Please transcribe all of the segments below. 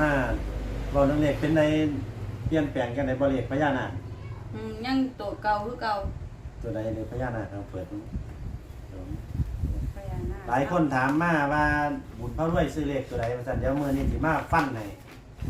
มาเราเรื่องเลขเป็นในเปลี่ยนแปลงกันในบริเลขพญานาคอืมยังตัวเก่าคือเก่าตัวใดในพญานาคเราเปิดดูพญานาคหลายคนถามมาว่าบุญพระรวยซื้อเลขตัวใดมาสั่นเดี๋ยวมือนี้สิมาฟันให้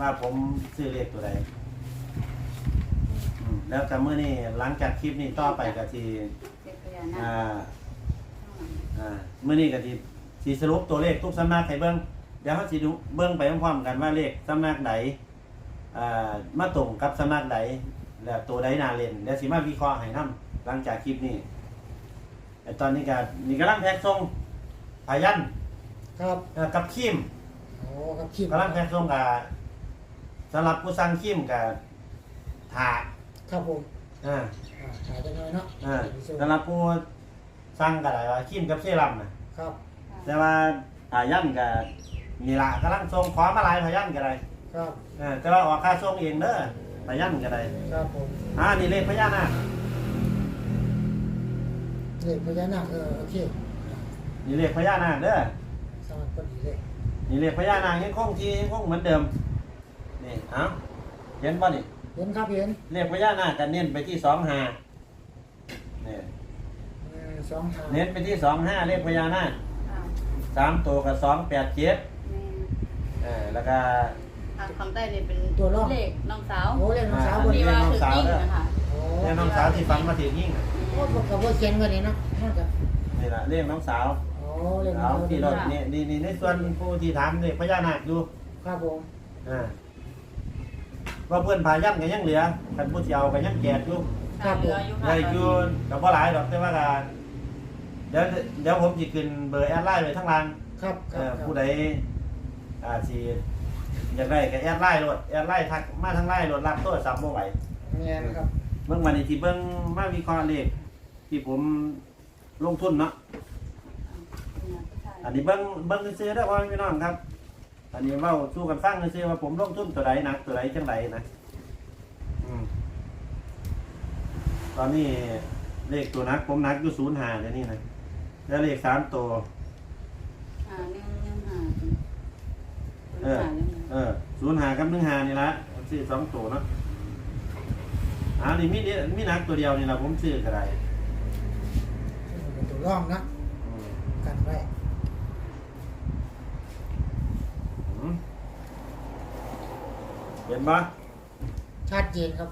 ว่าผมซื้อเลขตัวใดอืมแล้วแต่มือนี้หลังจากคลิปนี้ต่อไปก็ทีเป็นพญานาคอ่าข้างหลังอ่ามื่อนี้ก็สิสิสรุปตัวเลขทุกสำนักให้เบิ่งเดี๋ยวเขาสิดูเบิ่งไปพร้อมๆกันว่าเลขสำนักไหนอ่ามาตรงกับสำนักไหนแล้วตัวใดน่าเล่นเดี๋ยวสิมาวิเคราะห์ให้นํหลังจากคลิปนี้แต่ตอนนี้ก็นี่กำลังแพ็กส่งพายันครับเอ่อกับคิมโอ้ครับคิมกำลังแพ็กส่งกับสำหรับผู้สั่งคิมกับถาครับผมอ่าอ่าหายจังเลยเนาะอ่าสำหรับผู้สั่งกับอะไรว่าคิมกับเซรั่มน่ะครับแต่ว่าพายันกับ นี่ละกำลังส่งขอมาหลายพายันก็ได้ครับเออแต่ว่าออกค่าส่งเองเด้อพายันก็ได้ครับผมอ่านี่เลขพญานาคเลขพญานาคเออโอเคนี่เลขพญานาคเด้อสมัครพอดีเลยนี่เลขพญานาคยังคงที่ยังคงเหมือนเดิมนี่เอ้าเห็นป่ะนี่เห็นครับเห็นเลขพญานาคกันเน้นไปที่สองห้านี่เออสองหาเน้นไปที่สองห้าเลขพญานาคอ่าสามตัวกับสองแปดเจ็ดแม่ เออแล้วก็ ทางข้างใต้นี่เป็นตัวรอบ เลขน้องสาวโอ้เลขน้องสาวอ่าบนที่นี้ว่าถึงยิ่งนะคะโอ้เลขน้องสาวที่ฟันมาถึงยิ่งโอ้บอกกับว่าเขียนกันนี่เนาะน่าจะนี่แหละเลขน้องสาวโอ้เลขน้สาองวสาวที่รถนี่นี่นี่ในส่วนผู้ที่ถามเลขพญานาคอยู่ครับผมอ่าว่าเพื่อนพายันก็ยังเหลือกันผู้เที่ยวก็ยังแจกอยู่ค่ะเหลืออยู่ค่ะได้อยู่กับพ่หลายดอกแต่ว่าการเดี๋ยวเดี๋ยวผมจะขึ้นเบอร์แอดไลน์ไว้ทั้งร้านครับคเอ่รับอครับผู้ใด อ่าสิอยากได้ก็แอดไลน์โหลดแอดไลน์ทักมาทั้งไลน์โหลดรับโทรศัพท์บ่ไหวเงียนะครับเบิ่งมานี่ที่เบิ่งมาวิเคราะห์เลขที่ผมลงทุนเนาะอันนี้เบิ่งเบิ่งซื้อๆได้อพ่อแม่พี่น้องครับ อันนี้เว้าสู้กันฟังซื้อๆว่าผมลงทุนตัวใดหนักตัวใดจังไดนะอืมตอนนี้เลขตัวนักผมนักอยู่ศูนย์หาเดี๋ยวนี้นะแล้วเลขสามตัว อ่าเนี่ย เนี่ยหาเออ เออศูนย์หากับหนึ่งหานี่ละผมซื้อสองตัวเนาะอ่านี่มีเนี่ยมีนักตัวเดียวนี่ละผมซื้อก็ได้เป็นตัวร่องนะอืมกันไว้อืมเห็นปะชัดเจนครับ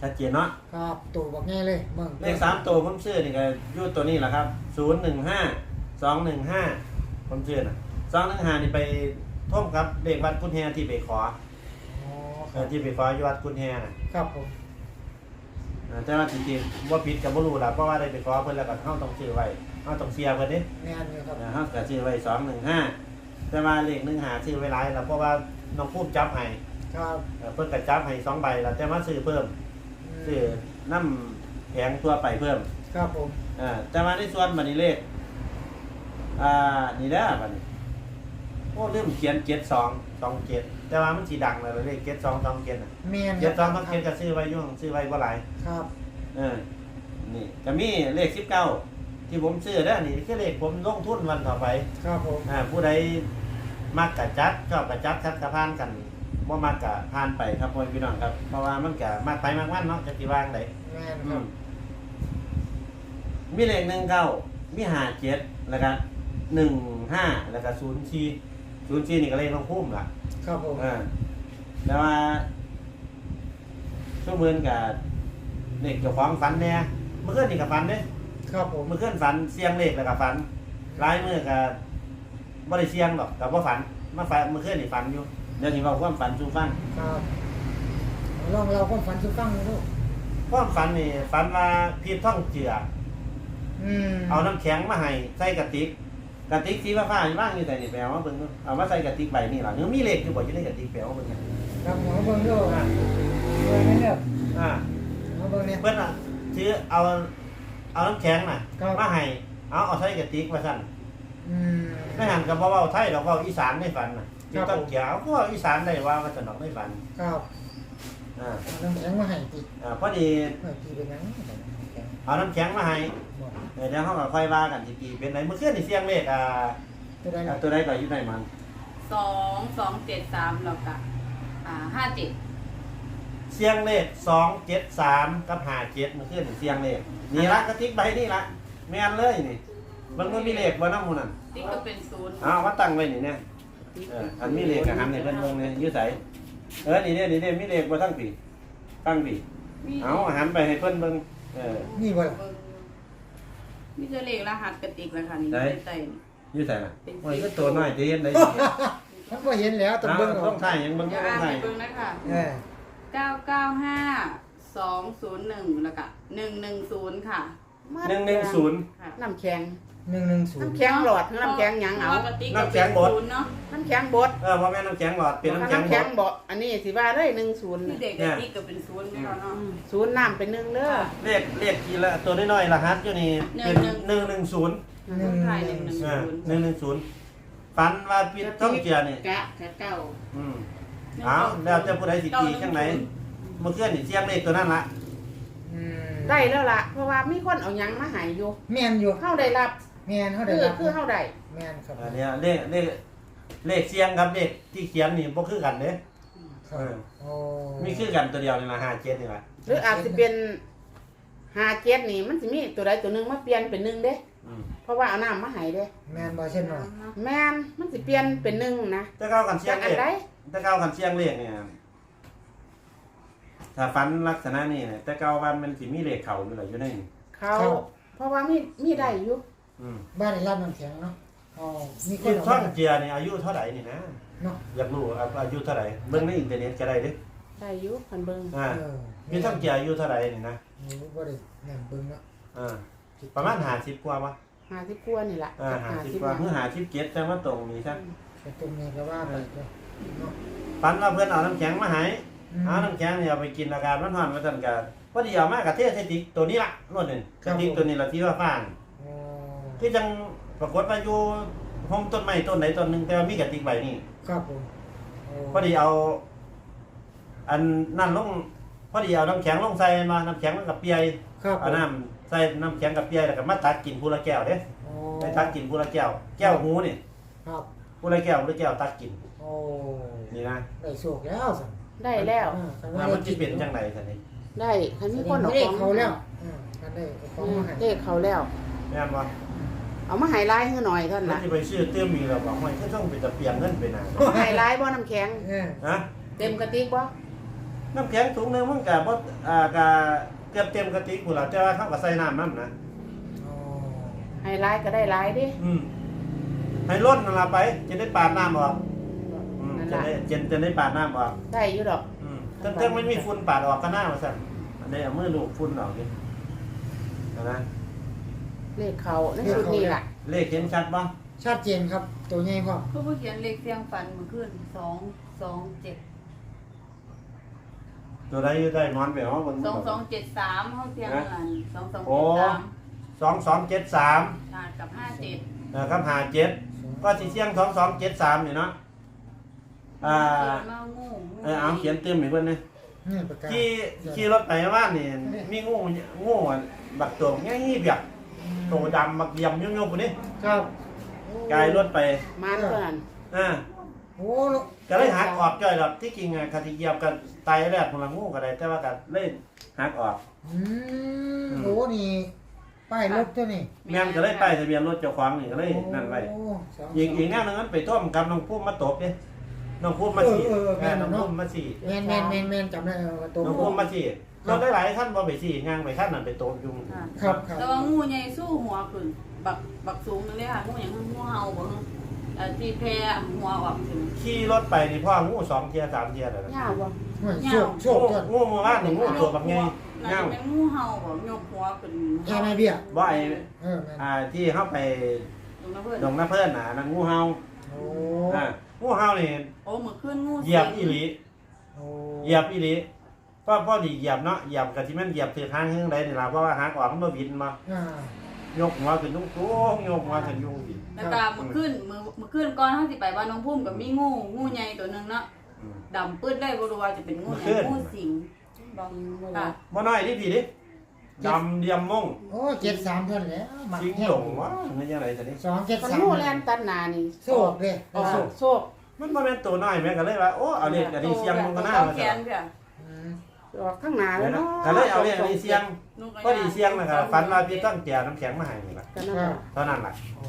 ชัดเจนเนาะครับตัวบอกง่ายเลยเบิ่งเลขสามตัวผมซื้อนี่ก็อยูตัวนี้แหละครับศูนย์หนึ่งห้าสองหนึ่งห้าผมซื้อนะสองหนึ่งห้านี่ไป ท่มครับเลขวัดกุญแฮที่ไปขออ๋อคเอรัอบที่ไปขออยู่วัดกุญแฮน่ะครับผมเออแต่ว่าจริงๆว่าผิดกับบ่รู้ล่ะเพราะว่าได้ไปขอเพิ่นแล้วก็เฮาต้องซื้อไว้เฮาต้องเสียเพิ่นเด้แน่นอยู่ครับ นะฮะก็ซื้อไว้สองหนึ่งห้าแต่ว่าเลขหนึ่งหาซื้อไว้หลายแล้วเพราะว่าน้องพูดจับให้ครับเอ่อเพิ่นก็จับให้สองใบแล้วแต่ว่าซื้อเพิ่มซื้อน้ำแผงตัวไปเพิ่มครับผมอ่าแต่ว่าในส่วนบัดนี้เลขอ่านี่เด้อบัดนี้ โอ้ลืมเขียนเจ็ดสองสองเจ็ดแต่ว่ามันสีดังเลยเลขเจ็ดสองสองเจ็ดน่ะแม่นเจ็ดสองสองเจ็ดก็ซื้อไว้อยุ่งซื้อไว้บ่หลายครับ เออ นี่ก็มีเลขสิบเก้าที่ผมซื้อเด้อนี่คือเลขผมลงทุนวันต่อไป ครับผม อ่าผู้ใดมักกะจัดชอบกะจัดคัดกะพานกันบ่มักกะพานไปครับพ่อพี่น้องครับ เพราะว่ามันกะมากไปมากวันเนาะจะสิวางไดแม่นอืครัมบมีเลขหนึ่งเก้ามีห้าเจ็ดแล้วก็หนึ่งห้าแล้วก็ศูนย์สี่ ศูนย์สี่นี่ก็เลขน้องพุ่มล่ะครับผมเออแต่ว่าช่วงมือนกับเลขเจ้าของฝันแน่เมื่อคืนนี่กับฝันเด้ครับผม เมื่อคืนฝันเสียงเลขแล้วกับฝันร้ายมือกับบ่ได้เสียงหรอกกับว่าฝันมาฝันเมื่อคืนนี่ฝันอยู่เดี๋ยวนี้ว่าความฝันสู่ฟังครับลองเราความฝันสุดฟังลูกความฝันนี่ฝันว่าพี่ท่องเจือ อืมเอาน้ำแข็งมาให้ใส่กระติก กระติกสีฟ้าๆอยู่บ้างอยู่แต่นี่แปลว่าเบิ่งดูเอามาใส่กระติกใบนี่ล่ะยังมีเลขอยู่บ่อยู่ในกระติกแปลว่าเบิ่งกันครับหมอเบิ่งดูอ่าเบิ่งนี่เนี่ยอ่าหมอเบิ่งเนี่ยเพิ่นอะซื้อเอาเอาน้ำแข็งน่ะครับมาให้เอาเอาใส่กระติกว่าซั่นอืมในหันก็บ่เว้าไทยดอกเว้าอีสานในฝันน่ะครัพี่บต้องเกี่ยวก็เว้าอีสานได้ว่าว่าสนอกในฝันครับ อ่าเอาน้ำแข็งมาให้ติอ่าพอดีเมื่อกี้เป็นหยังน้ำแข็งเอาน้ำแข็งมาให้บอกเดี๋ยวเฮาก็ค่อยว่ากันสิตีเป็นไรเมื่อคืนนี่เสียงเลขอ่าตัวใดอ่าตัวใดก็อยู่ในมันสสองสองเจ็ดสามแล้วก็อ่าห้าเจ็ดเสียงเลขสองเจ็ดสามกับหาเจ็ดมันขึ้นเสียงเลขนี่ละกระติกใบนี่ละแม่นเลยนี่มันก็มีเลขบ่น้ำหมูนั่นติ๊กก็เป็นศูนย์เอามาตั้งไว้นี่เนี่ยเอออันมีเลขกับหันในเพิ่นเบิ่งเนี่ยอยืดใส เออนี่เนี่ยนี่เนี่ยมีเลขบ่ทั้งปีตั้งปีมีเอาหันไปให้เพิ่นเบิ่งเออ นี่บ่ล่ะมีจะเลขรหัสกระติกแล้วค่ะนี่ไหน ใต้อยืดใสล่ะเป็นโอ้ยก็ตัวน้อยจะเห็นได้มันก็เห็นแล้วต้องเอาเบิ่งต้เอาองถ่ายหยังเบิ่งเดี๋ยวต้ออ่างนถ่าไปยเบิ่งนะคะเออเก้าเก้าห้าสองศูนย์หนึ่งแล้วก็หนึ่งหนึ่งศูนย์ค่ะ หนึ่งหนึ่งศูนย์ค่ะ น้ำแข็ง หนึ่งหนึ่งศูนน้ำย์แข็งหลอดหรือน้ำแข็งหยังเอาพระว่กระติกก็เป็นศูนย์เนาะน้ำแข็งบดเออพ่อแม่น้ำแข็งหลอดเป็นน้ำแข็งน้ำบแข็งดบดอันนี้สิว่าเลยหนึ่งศูนย์ที่เด็กกระติกก็เป็นศูนย์ไม่เนาะเนาะศูนย์น้ำเป็นหนึ่งเด้อเลขเลขทีละตัวน้อยๆรหัสอยู่นี่เป็นหหนึ่นึ่งงหนึ่งศูนย์หนึ่งถ่ายหนึ่งหนึ่งอ่าศูนย์หนึ่งหนึ่งศูนย์ฝันว่าปิดต้องเจียนี่กะกะเก้าอืมเอาแล้วจะผู้ใดสิกีจังไหนเมื่อคืนนี่เสียงเลขตัวนั้นละอืมได้แล้วล่ะ เพราะว่ามีคนเอาหยังมาใหายอยู่แม่นอยู่เข้าได้รับ แม่นเขาได้คือรับคือเข้าได้แม่นครับอันเนี้ยเลขเลขเลขเสียงกับเลขที่เขียนนี่บ่คือกันเด้ ครับเออ โอ้มีคือกันตัวเดียวนี่ละห้าเจ็ดนี่ละหรืออาจจะเป็นหาเจ็ดนี่มันสิมีตัวใดตัวหนึ่งมาเปลี่ยนเป็นหนึ่งเด้ อืมเพราะว่าเอาน้ำมาใหายเด้ แม่นบ่เช่นหน่อยแม่นมันสิเปลี่ยนเป็นหนึ่งนะถ้าเข้ากันเสียจางกเลอันขใดถ้าเข้ากันเสียงเลขเนี่ยถ้าฝันลักษณะนี้เนี่ยแต่เก้าวันมันสิมีเลขเข่าอยู่แหละอยู่ในนี่เขาเพราะว่ามีมีได้อยู่ อืมบ้านได้รับน้ำแข็งเนาะอ๋อมีคคุนณเอาช่องมาเจียนี่อายุเท่าไหร่นี่นะ เนาะอยากรู้อะอายุเท่าไหร่เบิ่งในอินเทอร์เน็ตก็ได้เดิได้อยู่คันเบิงอ่าเออมีช่องเจียอายุเท่าไหร่นี่นะรู้บ่ได้แม่นเบิ่งเนาะอ่าประมาณหาสิบกว่าปะหาที่กลัวนี่แหละอ่าหาสิบกว่าเมื่อหาสิบเจ็ดแต่ว่าตรงนี้ใช่แต่ตรงนี้ก็ว่าไปเนาะเนาะปันว่าเพื่อนเอาน้ำแข็งมาให้อืมเอาน้ำแข็งเนี่ยเอาไปกินอาการมันหอนมาตันกันพอดีเอามากระเทศเทติกตัวนี้ละรถหนึ่งกระติกตัวนี้ละที่ว่าฟางโอ้ คือจังปรากฏว่าอยู่ห้องต้นไม้ต้นไหนต้นหนึ่งแต่ว่ามีกระติกใบนี้ครับผมโพอดีเอา อันนั่นลงพอดีเอาน้ำแข็งลงใส่มาน้ำแข็งมันกับเปียครับผเอามน้ำใส่น้ำแข็งกับเปียแล้วก็มาตักกินพูละแก้วเด้โอ้ไปตักกินพูละแก้ว แก้วหูนี่ครับพูละแก้วพูละแก้วตักกินโอ้นี่นะได้โชคแล้วสั่นได้แล้ว อ่าคันว่าว่ามันได้จะเป็นจังไรท่านนี่ได้คันมีมีคคนนเอาเอาเลขของเขาแล้วอ่าคันได้เอาของมาให้เลขเขาแล้วแม่นบ่ เอามาใหายไลน์ให้หน่อยเท่านั้นมันละจะไปชื่อเตื้อมีแล้วบอกว่าถ้าต้องไปตะเปียงเงินไปนานเอามาใหายไลน์บ่น้ำแข็ง เออนะเต็มกระติกบ่น้ำแข็งถุงหนึงมันก็บ่อ่ากะเกือบเต็มกระติกพุ่นล่ะแต่ว่าเขาก็ใส่น้ำน้ำนะโอ้ใหายไลน์ก็ได้ไลน์ดิอืมให้ล้นนั่นล่ะไปจะได้ปาดน้ำออกอืมนั่นจะล่ะได้จะจะได้ปาดน้ำออก ได้อยู่ดอก อืมถ้าถ้าไม่มีฝุ่นปาดออกก็น่าว่าซั่นอันนี้เอามือลูบฝุ่นออกดินะ เลขเขาในชุดนี้ล่ะ เลขเห็นชัดบ่ชัดเจนครับ ตัวใหญ่พร้อมผู้ผู้เขียนเลขเสียงฟันเมื่อคืนสองสองเจ็ดตัวใดอยู่ได้นอนไปเฮาเบิ่งสองสองเจ็ดสามเขาเสียงเงินสองสองโอ้เจ็ดสาม2273ขาดกับห้าเจ็ดนะครับ57ก็สิเสียง2273นี่เนาะอ่าเขียนมางูเออเอาเขียนเติมอีกเพิ่นนี่นี่ปากกาขี่ขี่รถไปว่านนี่มีงูงูอะบักตัวง่ายเบียก โตดำบักเยี่ยมยุ่งๆคนนี้ครับกายรถไปมันเท่านั้นอ่าโอ้ก็เลยหักออกจ้อยดอกที่จริงอะคติเหยียบกันไตแรกของละงูก็ได้แต่ว่าก็เลยหักออกอืมโอ้นี่ป้ายรถเจ้านี่แม่นก็เลยป้ายทะเบียนรถเจ้าของนี่ก็เลยนั่นไว้โอ้สงอีกอีกแนวหนึงนั้นไปต้มกับน้องพุ่มมาตบเด้น้องพุ่มมาสี่เออเออเออแม่แม่นน้องเนาะพุ่มมาสี่แมนแมนแมนแมนจำได้เออตัวน้องพุ่มมาสี่เราได้หลายท่านบ่ไปสี่งางไปท่านนั่นไปโตบยุงค่ะครับครับแต่ว่างูใหญ่สู้หัวขึ้นบักบักสูงนึงเลยค่ะงูอย่างงูเห่าบ่ฮึเอ่อที่แพ้หัวออกถึงขี่รถไปนี่พ่องูสองเทียสามเทียแล้วนะยาวบ่โอ้ยเงาโชคโชคงูเจ้างูมือว่านหนึ่งงูตัวแบบไงน่าเงาจะเป็นงูเห่าบ่ยกหัวขึ้นแค่ไม่เบี้ยว่าไอเออแมนอ่าที่เข้าไปตรงนั้นเพิ่นดงน้ำเพื่อนน่ะนั่นงูเห่าโอ้อ่างูเห่านี่โอ้เมื่อคืนงูเหยียบอีหลีโอ้เหยียบอีหลี พ่อพ่อดีเหยียบเนาะเหยียบกับที่มันเหยียบถือทางข้างใดนี่ล่ะเพราะว่าหางออกมันบ่บินมาอ่ายกหัวขึ้นตุ้งตุ้งยกหัวขึ้นยุ่งบินแล้วก็เมื่อคืนมื้อเมื่อคืนก่อนเฮาสิไปบ้านน้องพุ่มก็มีงูงูใหญ่ตัวหนึงเนาะอืมดำปื้ดได้บ่รู้ว่าจะเป็นงูไหนเมื่อคืนงูสิงบางค่ะบ่น้อยดิพี่ดิดำเดียมมงโอ้เจ็ดสามเท่านนแหล้วมัชิงแห้ดงวะมันยังไงแต่นี่สองเจ็ดคันสามงูแลนตัดหน้านี่โชคเลยออกโชคโชคมันบ่แม่นตัวน้อยแม่ก็เลยว่าโอ้เอาเลขอันนี้เสียงมันก็น่าตัวว่าแขซั่นนเพื่อ อืมออกข้างหน้าแล้วเนาะก็เลยเอาเลขอันนี้เสียงนุ่งก็ดีเสียงนะครับฝันว่าพี่ต้องแจกน้ำแข็งมาให้นี่ล่ะก็นั่นแหละเท่านั้นล่ะอ๋อ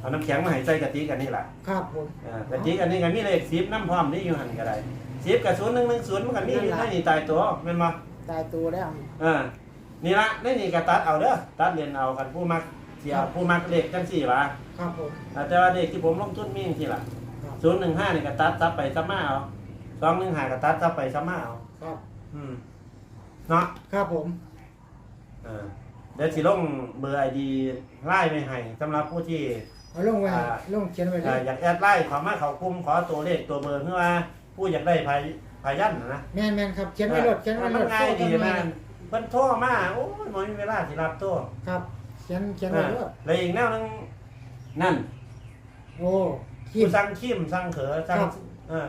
เอาน้ำแข็งมาให้ใส่กะติกอันนี้ล่ะครับผมเออกะติกอันนี้ก็มีเลข10น้ำพร้อมนี่อยู่หั่นก็ได้10กับ0110มันก็มีอยู่ในนี่ตายตัวแม่นบ่ตายตัวแล้วเออนี่ละในนี่ก็ตัดเอาเด้อตัดเรียนเอากันผู้มักสิเอาผู้มักเลขจังซี่ว่าครับผมแต่ว่าเลขที่ผมลงทุนมีจังซี่ล่ะครับ015นี่ก็ตัดซับไปซับมาเอา215ก็ตัดซับไปซับมาเอาครับ อืมเนาะครับผม เออเดี๋ยวสิลงเบอร์ไอดีไล่ไปให้สำหรับผู้ที่ เอาลงไว้อ่า ลงเขียนไว้เลเอ่อยอยากแอดไล่ขอมาเขากลุ่มขอตัวเลขตัวเบอร์เพื่อว่าผู้อยากได้พายพายันนะนะแม่นแม่นครับเขียนไว้รถเขียนไว้รมันถง่ายดีโซ่นะกันไว้เพิ่นโทรมาโอ้ยบ่มีเวลาสิรับโทรครับเขียนเขียนเอไว้อรถแล้วอีกแนวหนึงนั่น โอ้ขีผู้บสั่งคิมสั่งเขอสั่งครับ เออ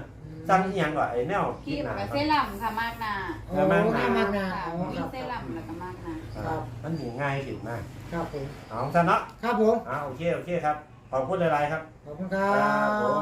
สั่งอีหยังก่อนไอ้แนวคีบหนากับเซรั่มค่ะมากหนาโอ้แล้วมากหนา มากหนาค่ะอ๋อมีครับเซรั่มแล้วก็มากหนา ครับ มันหนีง่ายสิมากครับผม เอาซะเนาะครับผม อ่าโอเค โอเคครับ ขอบคุณหลายๆครับ ขอบคุณครัครับผบมอ่า